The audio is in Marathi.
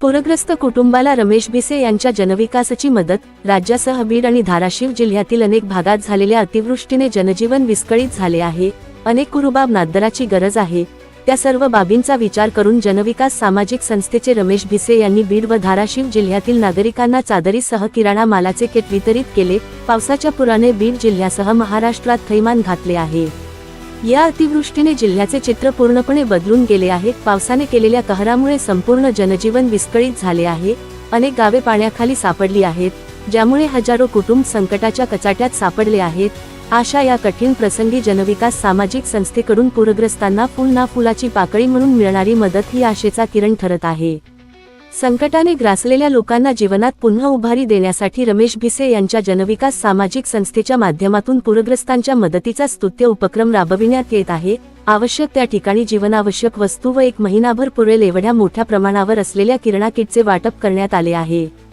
पूरग्रस्त कुटुंबाला रमेश भिसे यांच्या जनविकासाची मदत राज्यासह बीड आणि धाराशिव जिल्ह्यातील अनेक भागात झालेल्या अतिवृष्टीने जनजीवन विस्कळीत झाले आहे. अनेक कुरुबाब नादराची गरज आहे. त्या सर्व बाबींचा विचार करून जनविकास सामाजिक संस्थेचे रमेश भिसे यांनी बीड व धाराशिव जिल्ह्यातील नागरिकांना चादरीसह किराणा मालाचे किट वितरित केले. पावसाच्या पुराने बीड जिल्ह्यासह महाराष्ट्रात थैमान घातले आहे. या अतिवृष्टीने जिल्ह्याचे चित्र पूर्णपणे बदलून गेले आहे. पावसाने केलेल्या कहरामुळे संपूर्ण जनजीवन विस्कळीत झाले आहे. अनेक गावे पाण्याखाली सापडली आहेत ज्यामुळे हजारो कुटुंब संकटाच्या कचाट्यात सापडले आहेत. आशा या कठीण प्रसंगी जनविकास सामाजिक संस्थेकडून पूरग्रस्तांना फुल ना फुलाची पाकळी म्हणून मिळणारी मदत ही आशेचा किरण ठरत आहे. संकटाने ग्रासलेल्या लोकांना जीवनात पुन्हा उभारी देण्यासाठी रमेश भिसे यांच्या जनविकास सामाजिक संस्थेच्या माध्यमातून पूरग्रस्तांच्या मदतीचा स्तुत्य उपक्रम राबविण्यात येत आहे. आवश्यक त्या ठिकाणी जीवनावश्यक वस्तू व एक महिनाभर पुरेल एवढ्या मोठ्या प्रमाणावर असलेल्या किरणा किटचे वाटप करण्यात आले आहे.